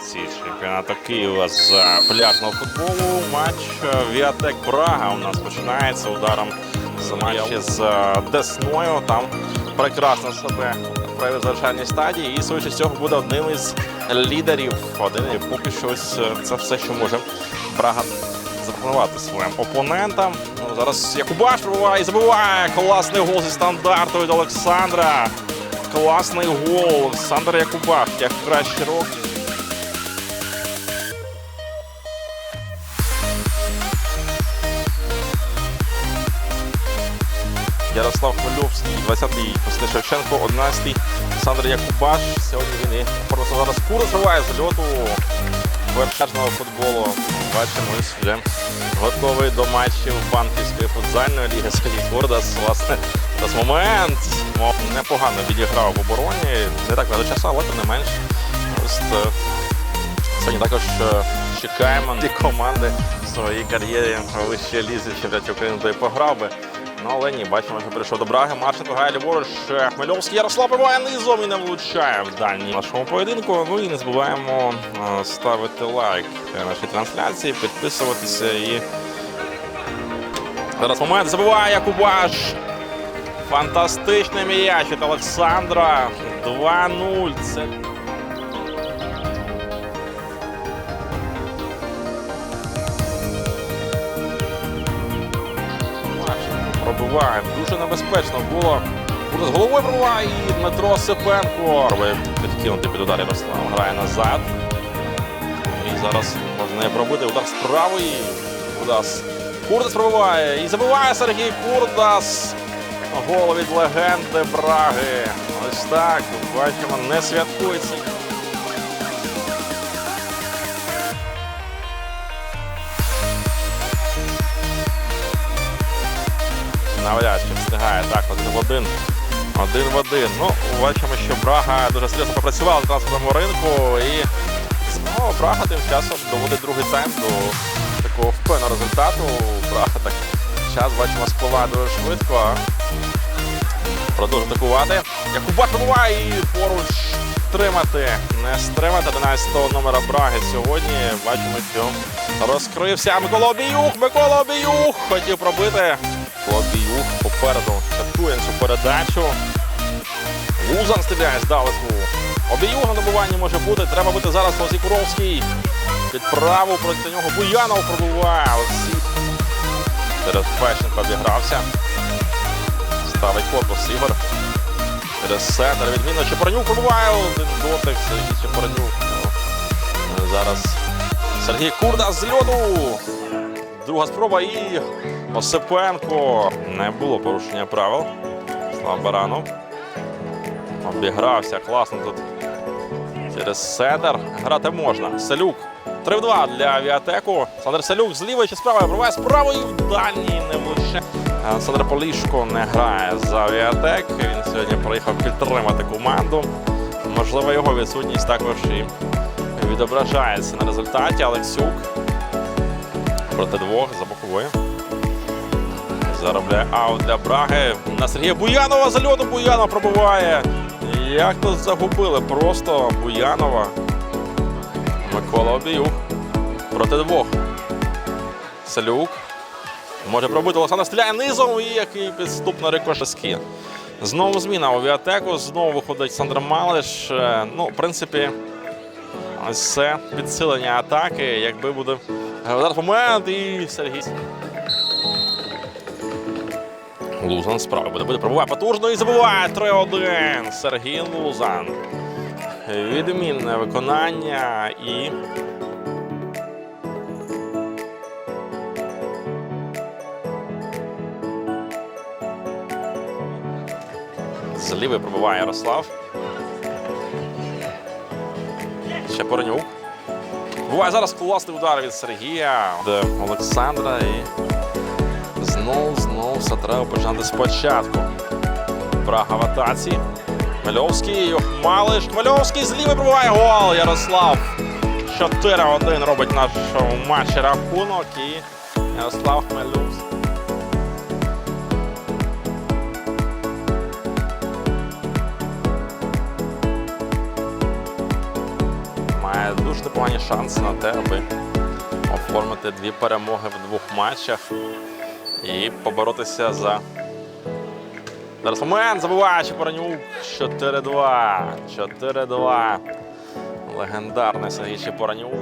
кваліфікації чемпіонату Києва з пляжного футболу. Матч е, Віатек Прага у нас починається ударом з матчі з е, Десною. Там прекрасно себе проявив завершальній стадії і швидше цього буде одним із лідерів. Один і поки ось е, це все, що може Прага запропонувати своїм опонентам. Ну, зараз Якубаш пробиває і забиває. Класний гол зі стандарту від Олександра. Класний гол. Олександр Якубаш. Як кращі роки. Ярослав Хмельовський, 20-й Василь Шевченко, 11-й Олександр Якубаш. Сьогодні він і просто зараз кура зриває з льоту вершажного футболу. Бачимо, вже готовий до матчів банківської футзальної ліги Сергій Курдас. Власне, зараз момент непогано відіграв в обороні. Не так багато часу, але тим не менш. Е, сьогодні також е, чекаємо команди в своїй кар'єрі в вищій лізі чемпіонаті України де й пограв би. Ну, але бачимо, що прийшов до Браги. Марченко грає ліворуч. Хмельовський Ярослав низом і не влучає в дальній нашому поєдинку. Ну і не забуваємо е, ставити лайк нашій трансляції, підписуватися і. Зараз момент забиває Якубаш. Фантастичний м'яч від Олександра. 2-0. Це пробиває. Дуже небезпечно було. Буде з головою пробиває Дмитро Сипенко. Пробує підкинути під удар Ярослав. Грає назад. І зараз можна не пробити. Удар з правої. Курдас. Курдас пробиває. І забиває Сергій Курдас. Гол від легенди Браги. Ось так. Бачимо, не святкується. Навряд чи встигає так, один в один. Один в один. Ну, бачимо, що Брага дуже серйозно попрацювала на транспортному ринку і знову Брага тим часом доводить другий тайм до такого впевненого результату. Брага так час бачимо спливає дуже швидко. Продовжує атакувати. Якубак пробуває і поруч тримати. Не стримати 11-го номера Браги сьогодні. Бачимо, що розкрився Микола Обіюх. Микола Обіюх хотів пробити. Обіюх попереду чатує цю передачу. Лузан стріляє здалеку. Обіюх на добуванні може бути. Треба бути зараз Олексій Куровський. Під проти нього Буянов пробуває. Через Фещенко обігрався. Ставить корпус Ігор. Центр відмінно Чепоронюк пробуває. Один дотик Сергій Чепоронюк. Ну, Зараз Сергій Курда з льоду. Друга спроба і Осипенко. Не було порушення правил. Слава Баранов. Обігрався. Класно тут. Через центр. Грати можна. Селюк. 3 в 2 для авіатеку. Олександр Селюк з лівої чи з правої пробиває з правої в дальній не влучає. Олександр Полішко не грає за авіатек. Він сьогодні приїхав підтримати команду. Можливо, його відсутність також і відображається на результаті. Алексюк проти двох за боковою. Заробляє аут для Браги. На Сергія Буянова за льоду Буянов пробиває. Як тут загубили? Просто Буянова. Микола Обіюх. Проти двох. Салюк. Може пробити Олександр стріляє низом і який підступно рикошески. Знову зміна у Віатеку. Знову виходить Олександр Малиш. Е, Ну, в принципі, ось це підсилення атаки. Якби буде е, зараз момент і Сергій. Лузан справа буде буде пробуває потужно і забуває 3-1. Сергій Лузан. Відмінне виконання і. З лівої пробиває Ярослав. Чепорнюк. Буває зараз класний удар від Сергія, від Олександра і знову, знову все треба починати спочатку. Прага в атаці. Хмельовський, Малиш, Хмельовський з лівої пробиває гол. Ярослав 4-1 робить нашому матчі рахунок і Ярослав Хмельовський. Має дуже непогані шанси на те, аби оформити дві перемоги в двох матчах і поборотися за. Зараз момент забиває Чепоронюк. 4-2. 4-2. Легендарний Сергій Чепоронюк.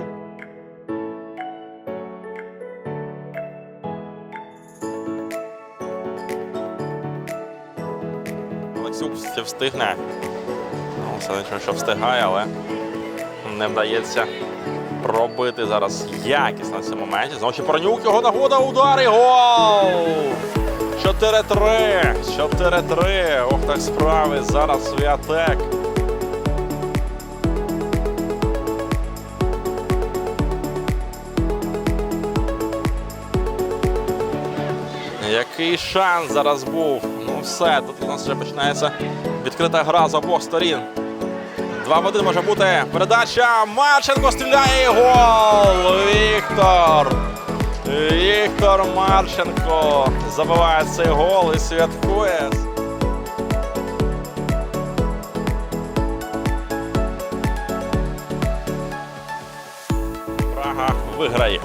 Олексюк все встигне. Ну, все нічого, що встигає, але не вдається пробити зараз якісно в цьому моменті. Знову Чепоронюк, його нагода, удар і гол! 4-3. 4-3. Ох, так справи. Зараз Святек. Який шанс зараз був? Ну все, тут у нас вже починається відкрита гра з обох сторін. Два в один може бути. Передача. Марченко стріляє гол. Віктор. Віктор Марченко забиває цей гол і святкує. Прага виграє.